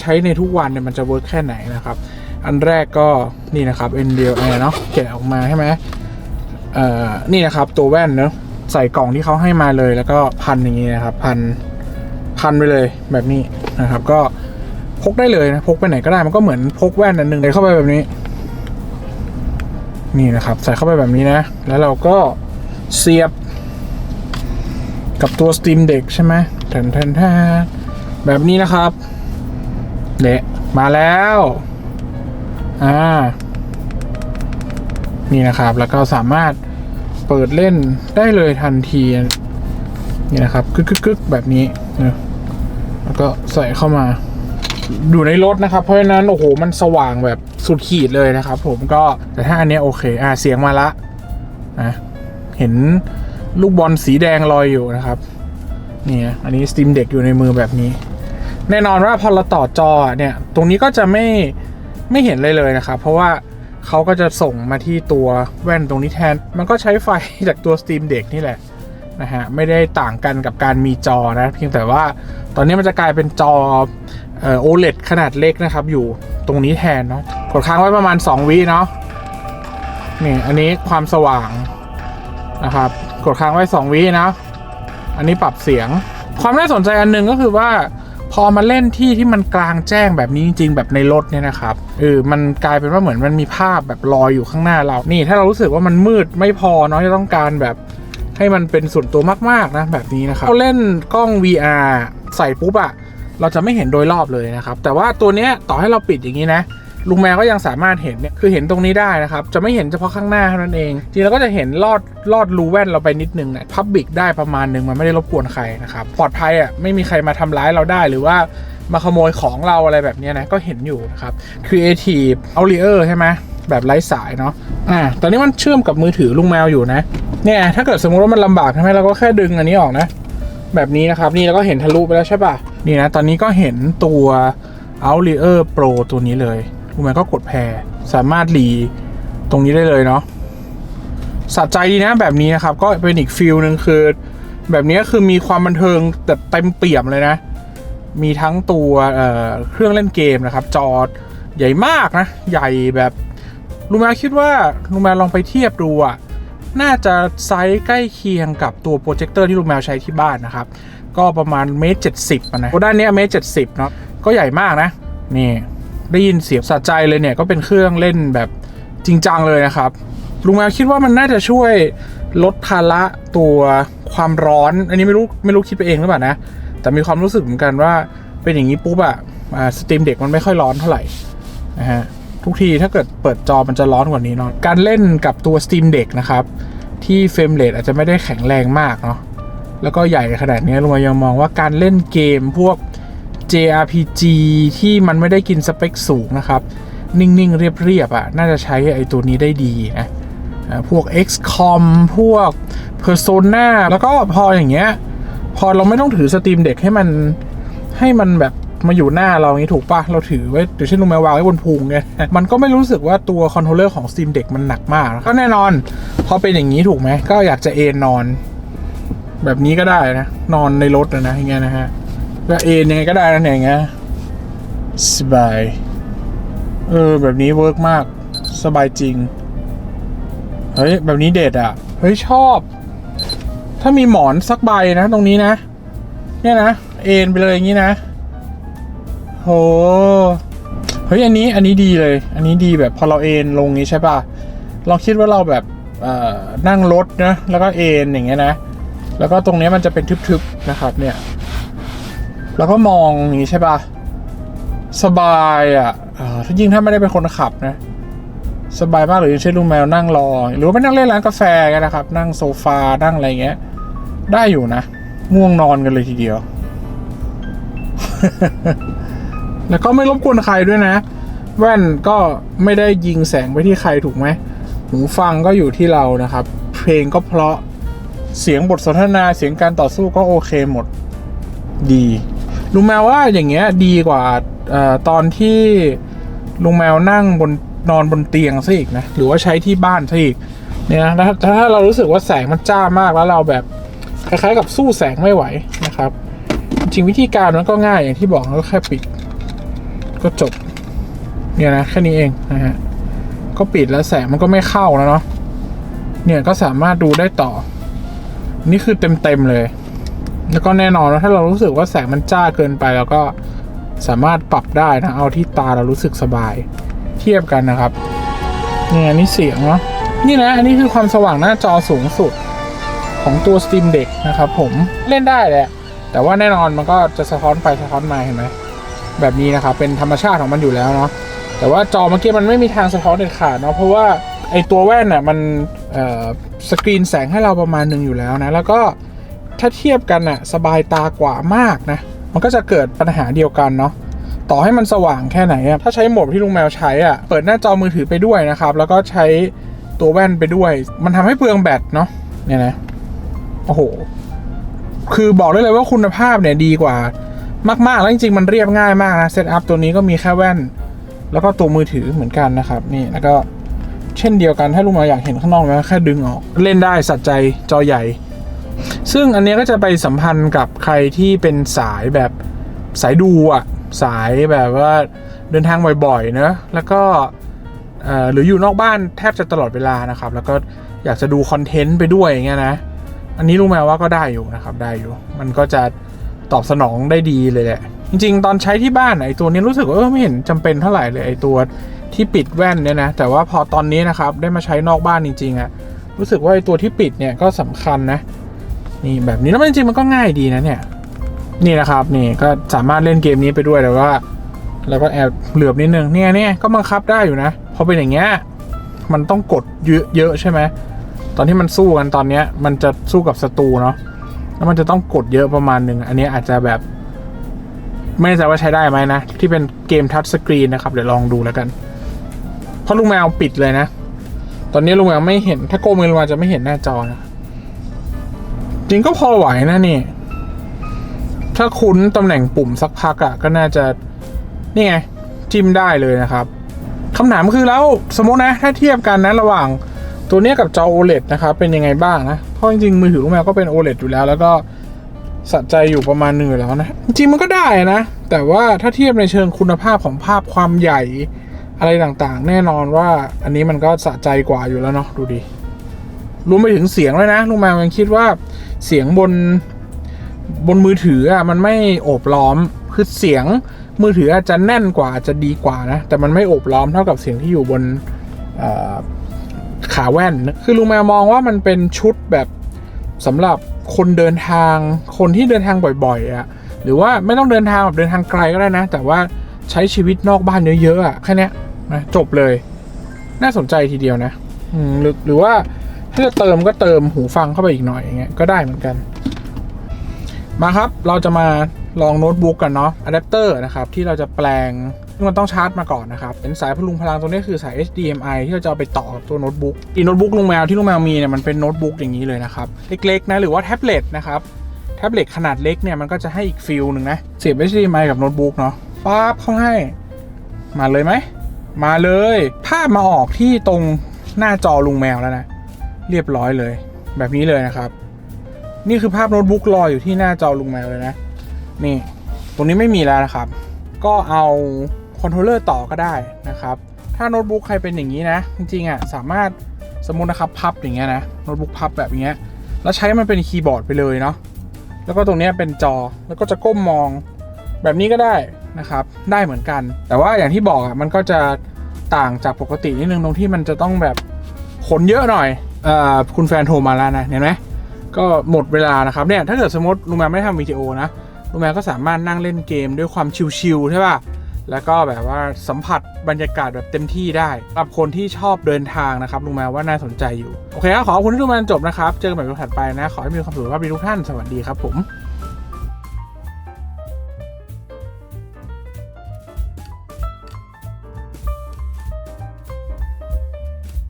ใช้ในทุกวันเนี่ยมันจะเวิร์กแค่ไหนนะครับ อันแรกก็นี่นะครับ n d l Air เนาะแกะออกมาใช่ไหมเอ่อนี่นะครับตัวแว่นเนาะใส่กล่องที่เขาให้มาเลยแล้วก็พันอย่างนี้นะครับ พันพันไปเลยแบบนี้นะครับ ก็พกได้เลยนะพกไปไหนก็ได้มันก็เหมือนพกแว่นอันหนึ่งเลยเข้าไปแบบนี้ นี่นะครับ ใส่เข้าไปแบบนี้นะ แล้วเราก็เสียบ กับตัว Steam Deck ใช่ไหมแทนแทนแทนแบบนี้นะครับ เละมาแล้ว อ่า นี่นะครับ แล้วก็สามารถเปิดเล่นได้เลยทันที นี่นะครับกึกกึกกึกแบบนี้นะแล้วก็ใส่เข้ามา อยู่ในรถนะครับ เพราะฉะนั้น โอ้โห มันสว่างแบบสุดขีดเลยนะครับ ผมก็แต่ถ้าอันเนี้ยโอเค อ่าเสียงมาละนะเห็นลูกบอลสีแดงลอยอยู่นะครับ นี่นะอันนี้ Steam Deck อยู่ในมือแบบนี้ แน่นอนว่าพอเราต่อจอเนี่ยตรงนี้ก็จะไม่ไม่เห็นเลยเลยนะครับ เพราะว่าเขาก็จะส่งมาที่ตัวแว่นตรงนี้แทน มันก็ใช้ไฟจากตัว Steam Deck นี่แหละนะฮะไม่ได้ต่างกันกับการมีจอนะเพียงแต่ว่าตอนนี้มันจะกลายเป็นจอเอ่อ OLED ขนาดเล็กนะครับ อยู่ตรงนี้แทนเนาะกดค้างไว้ประมาณ 2 วิเนาะนี่อันนี้ความสว่างนะครับ กดค้างไว้ 2 วินะ อันนี้ปรับเสียง ความน่าสนใจอันหนึ่งก็คือว่า พอมาเล่นที่ที่มันกลางแจ้งแบบนี้จริงๆ แบบในรถเนี่ยนะครับเออมันกลายเป็นว่าเหมือนมันมีภาพแบบลอยอยู่ข้างหน้าเรา นี่ ถ้าเรารู้สึกว่ามันมืดไม่พอเนาะจะต้องการแบบให้มันเป็นส่วนตัวมากๆนะแบบนี้นะครับเราเล่นกล้อง VR ใส่ปุ๊บอะเราจะไม่เห็นโดยรอบเลยนะครับ แต่ว่าตัวเนี้ยต่อให้เราปิดอย่างนี้นะ ลุงแมวก็ยังสามารถเห็นเนี่ยคือเห็นตรงนี้ได้นะครับ จะไม่เห็นเฉพาะข้างหน้าเท่านั้นเอง จริงแล้วก็จะเห็นลอดลอดรูแว่นเราไปนิดนึงเนี่ยพับบิกได้ประมาณหนึ่งมันไม่ได้รบกวนใครนะครับปลอดภัยอะไม่มีใครมาทำร้ายเราได้หรือว่ามาขโมยของเราอะไรแบบนี้นะก็เห็นอยู่นะครับ Creative a u l i e r ใช่ไหมแบบไร้สายเนาะอ่าตอนนี้มันเชื่อมกับมือถือลุงแมวอยู่นะเนี่ยถ้าเกิดสมมติว่ามันลำบากใช่ไหมเราก็แค่ดึงอันนี้ออกนะ แบบนี้นะครับนี่เราก็เห็นทะลุไปแล้วใช่ป่ะนี่นะตอนนี้ก็เห็นตัว o u t l i e r Pro ตัวนี้เลย คุณแม่ก็กดแพรสามารถหลีตรงนี้ได้เลยเนาะสะใจดีนะแบบนี้นะครับ ก็เป็นอีกฟิลหนึ่งคือ แบบนี้คือมีความบันเทิงแต่เต็มเปี่ยมเลยนะ มีทั้งตัวเเครื่องเล่นเกมนะครับ จอใหญ่มากนะ ใหญ่แบบลุงแมวคิดว่าลุงแมวลองไปเทียบดูอะน่าจะไซส์ใกล้เคียงกับตัวโปรเจคเตอร์ที่ลุงแมวใช้ที่บ้านนะครับ ก็ประมาณเมตรเจ็ดสิบนะด้านนี้เมตรเจ็ดสิบเนาะก็ใหญ่มากนะนี่ ได้ยินเสียงสะใจเลยเนี่ยก็เป็นเครื่องเล่นแบบจริงจังเลยนะครับลุงแมวคิดว่ามันน่าจะช่วยลดภาระตัวความร้อน อันนี้ไม่รู้ไม่รู้คิดไปเองหรือเปล่านะ แต่มีความรู้สึกเหมือนกันว่าเป็นอย่างนี้ปุ๊บอะสตรีมเด็กมันไม่ค่อยร้อนเท่าไหร่นะฮะทุกทีถ้าเกิดเปิดจอมันจะร้อนกว่านี้เนาะการเล่นกับตัว Steam Deck นะครับ ที่เฟรมเรทอาจจะไม่ได้แข็งแรงมากเนาะแล้วก็ใหญ่ขนาดนี้ลุงแมวยังมองว่าการเล่นเกมพวก JRPG ที่มันไม่ได้กินสเปคสูงนะครับ นิ่ง ๆ เรียบ ๆอะ น่าจะใช้ไอ้ตัวนี้ได้ดีนะพวก XCOM พวก Persona แล้วก็พออย่างเงี้ย พอเราไม่ต้องถือสตรีมเด็กให้มันให้มันแบบมาอยู่หน้าเราอย่างนี้ถูกปะเราถือไว้เดี๋ยวเช่นลุงแมววางไว้บนพุงเนี่ยมันก็ไม่รู้สึกว่าตัวคอนโทรลเลอร์ของ Steam Deck มันหนักมาก ก็แน่นอน พอเป็นอย่างนี้ถูกไหม ก็อยากจะเอนนอน แบบนี้ก็ได้นะ นอนในรถนะนะอย่างเงี้ยนะฮะ ก็เอนยังไงก็ได้นะเนี่ยองเงี้ยสบาย เออ แบบนี้เวิร์กมาก สบายจริง เฮ้ย แบบนี้เด็ดอะ เฮ้ย ชอบ ถ้ามีหมอนสักใบนะ ตรงนี้นะ เนี่ยนะ เอนไปเลยอย่างนี้นะโหเฮ้ย อันนี้ อันนี้ดีเลย อันนี้ดีแบบพอเราเอนลงนี้ใช่ป่ะ เราคิดว่าเราแบบเอ่อนั่งรถนะ แล้วก็เอนอย่างเงี้ยนะ แล้วก็ตรงนี้มันจะเป็นทึบๆนะครับเนี่ย แล้วก็มองอย่างนี้ใช่ป่ะสบายอะเออถ้ายิ่งถ้าไม่ได้เป็นคนขับนะ สบายมากหรืออย่างเช่นลุงแมวนั่งรอ หรือว่าไปนั่งเล่นร้านกาแฟกันนะครับ นั่งโซฟา นั่งอะไรเงี้ย ได้อยู่นะ ง่วงนอนกันเลยทีเดียว แล้วก็ไม่รบกวนใครด้วยนะ แว่นก็ไม่ได้ยิงแสงไปที่ใครถูกไหมหูฟังก็อยู่ที่เรานะครับ เพลงก็เพราะ เสียงบทสนทนา เสียงการต่อสู้ก็โอเคหมด ดี ลุงแมวว่าอย่างเงี้ยดีกว่าเอ่อตอนที่ลุงแมวนั่งบนนอนบนเตียงซะอีกนะหรือว่าใช้ที่บ้านซะอีกเนี่ยนะถ้าถ้าเรารู้สึกว่าแสงมันจ้ามากแล้วเราแบบคล้ายๆกับสู้แสงไม่ไหวนะครับ จริงวิธีการมันก็ง่ายอย่างที่บอกก็แค่ปิด ก็จบ เนี่ยนะแค่นี้เองนะฮะก็ปิดแล้วแสงมันก็ไม่เข้าแล้วเนาะเนี่ยก็สามารถดูได้ต่อ นี่คือเต็มๆเลย แล้วก็แน่นอนว่าถ้าเรารู้สึกว่าแสงมันจ้าเกินไป แล้วก็สามารถปรับได้นะ เอาที่ตาเรารู้สึกสบาย เทียบกันนะครับนี่อันนี้เสียงเนาะนี่นะ อันนี้คือความสว่างหน้าจอสูงสุดของตัว Steam Deck นะครับผมเล่นได้แหละ แต่ว่าแน่นอนมันก็จะสะท้อนไปสะท้อนมาเห็นไหมแบบนี้นะครับ เป็นธรรมชาติของมันอยู่แล้วเนาะแต่ว่าจอเมื่อกี้มันไม่มีทางสะท้อนเด็ดขาดเนาะเพราะว่าไอตัวแว่นน่ะมันสกรีนแสงให้เราประมาณหนึ่งอยู่แล้วนะ แล้วก็ ถ้าเทียบกันน่ะสบายตากว่ามากนะ มันก็จะเกิดปัญหาเดียวกันเนาะต่อให้มันสว่างแค่ไหนอะถ้าใช้โหมดที่ลุงแมวใช้อะเปิดหน้าจอมือถือไปด้วยนะครับ แล้วก็ใช้ตัวแว่นไปด้วย มันทำให้เปลืองแบตเนาะเนี่ยนะโอ้โห คือบอกได้เลยว่าคุณภาพเนี่ยดีกว่ามาก ๆ แล้วจริง ๆ มันเรียบง่ายมากนะเซตอัพตัวนี้ก็มีแค่แว่น แล้วก็ตัวมือถือเหมือนกันนะครับ นี่แล้วก็เช่นเดียวกันถ้าลุงแมวอยากเห็นข้างนอกนะแค่ดึงออก เล่นได้สัดใจจอใหญ่ ซึ่งอันนี้ก็จะไปสัมพันธ์กับใครที่เป็นสายแบบสายดูอะสายแบบว่าเดินทางบ่อยๆเนอะแล้วก็หรืออยู่นอกบ้านแทบจะตลอดเวลานะครับ แล้วก็อยากจะดูคอนเทนต์ไปด้วยอย่างเงี้ยนะ อันนี้ลุงแมว่าก็ได้อยู่นะครับได้อยู่ มันก็จะตอบสนองได้ดีเลยแหละ จริงๆ ตอนใช้ที่บ้านไอ้ตัวนี้รู้สึกว่าเออไม่เห็นจำเป็นเท่าไหร่เลยไอ้ตัวที่ปิดแว่นเนี่ยนะ แต่ว่าพอตอนนี้นะครับได้มาใช้นอกบ้านจริงๆอะรู้สึกว่าไอ้ตัวที่ปิดเนี่ยก็สำคัญนะ นี่แบบนี้แล้วมันจริงๆมันก็ง่ายดีนะเนี่ย นี่นะครับนี่ก็สามารถเล่นเกมนี้ไปด้วยแต่ว่าแล้วก็แอบเหลือบนิดนึงเนี่ยเนี่ยก็บังคับได้อยู่นะพอเป็นอย่างเงี้ยมันต้องกดเยอะเยอะใช่ไหมตอนที่มันสู้กันตอนเนี้ยมันจะสู้กับศัตรูเนาะแล้วมันจะต้องกดเยอะประมาณหนึ่งอันนี้อาจจะแบบ ไม่แน่ใจว่าใช้ได้ไหมนะ ที่เป็นเกมทัชสกรีนนะครับ เดี๋ยวลองดูแล้วกัน เพราะลุงแมวปิดเลยนะ ตอนนี้ลุงแมวไม่เห็น ถ้าโกมือลงมาจะไม่เห็นหน้าจอนะ จริงก็พอไหวนะนี่ ถ้าคุ้นตำแหน่งปุ่มสักพักอะ่ะก็น่าจะนี่ไง จิ้มได้เลยนะครับคำถามคือแล้วสมมตินะ ถ้าเทียบกันนะระหว่างตัวนี้กับจอ OLED นะครับ เป็นยังไงบ้างนะ เพราะจริงๆมือถือลุงแมวก็เป็น OLED อยู่แล้ว แล้วก็สะใจอยู่ประมาณหนึงอยู่แล้วนะ จริงมันก็ได้นะ แต่ว่าถ้าเทียบในเชิงคุณภาพของภาพความใหญ่อะไรต่างๆ แน่นอนว่าอันนี้มันก็สะใจกว่าอยู่แล้วเนาะดูดิ รวมไปถึงเสียงเลยนะลุงแมวยังคิดว่าเสียงบนบนมือถืออะมันไม่โอบล้อมคือเสียงมือถืออาจจะแน่นกว่าอาจจะดีกว่านะ แต่มันไม่โอบล้อมเท่ากับเสียงที่อยู่บนขาแว่น คือลุงแมวมองว่ามันเป็นชุดแบบสำหรับคนเดินทางคนที่เดินทางบ่อยๆอะหรือว่าไม่ต้องเดินทางแบบเดินทางไกลก็ได้นะ แต่ว่าใช้ชีวิตนอกบ้านเยอะๆอะแค่นี้นะจบเลย น่าสนใจทีเดียวนะหรือหรือว่า ถ้าจะเติมก็เติมหูฟังเข้าไปอีกหน่อยอย่างเงี้ยก็ได้เหมือนกัน มาครับเราจะมาลองโน้ตบุ๊กกันเนาะอะแดปเตอร์นะครับที่เราจะแปลงซึ่งมันต้องชาร์จมาก่อนนะครับ เป็นสายพลุงพลังตัวนี้คือสาย HDMI ที่เราจะเอาไปต่อกับตัวโน้ตบุ๊กอีโน้ตบุ๊กลุงแมวที่ลุงแมวมีเนี่ยมันเป็นโน้ตบุ๊กอย่างนี้เลยนะครับ เล็กๆนะหรือว่าแท็บเล็ตนะครับแท็บเล็ตขนาดเล็กเนี่ยมันก็จะให้อีกฟิลหนึ่งนะเสียบ HDMI กับโน้ตบุ๊กเนาะปั๊บเข้าให้ มาเลยไหมมาเลย ภาพมาออกที่ตรงหน้าจอลุงแมวแล้วนะ เรียบร้อยเลย แบบนี้เลยนะครับ นี่คือภาพโน้ตบุ๊กรออยู่ที่หน้าจอลุงแมวเลยนะ นี่ ตรงนี้ไม่มีแล้วนะครับ ก็เอาคอนโทรลเลอร์ต่อก็ได้นะครับ ถ้าโน้ตบุ๊กใครเป็นอย่างนี้นะ จริงๆอะสามารถสมมตินะครับพับอย่างเงี้ยนะโน้ตบุ๊กพับแบบเนี้ยแล้วใช้มันเป็นคีย์บอร์ดไปเลยเนาะแล้วก็ตรงนี้เป็นจอแล้วก็จะก้มมองแบบนี้ก็ได้นะครับ ได้เหมือนกัน แต่ว่าอย่างที่บอกอะมันก็จะต่างจากปกตินิดนึงตรงที่มันจะต้องแบบขนเยอะหน่อย คุณแฟนโทรมาแล้วนะเห็นไหมก็หมดเวลานะครับเนี่ยถ้าเกิดสมมติลุงแมวไม่ได้ทำวิดีโอนะลุงแมวก็สามารถนั่งเล่นเกมด้วยความชิลๆใช่ป่ะแล้วก็แบบว่าสัมผัสบรรยากาศแบบเต็มที่ได้สำหรับคนที่ชอบเดินทางนะครับลุงแมวว่าน่าสนใจอยู่ โอเคครับขอบคุณที่ดูมาจนจบนะครับ เจอกันใหม่ในวิดีโอถัดไปนะ ขอให้มีความสุขภาพดีทุกท่าน สวัสดีครับผม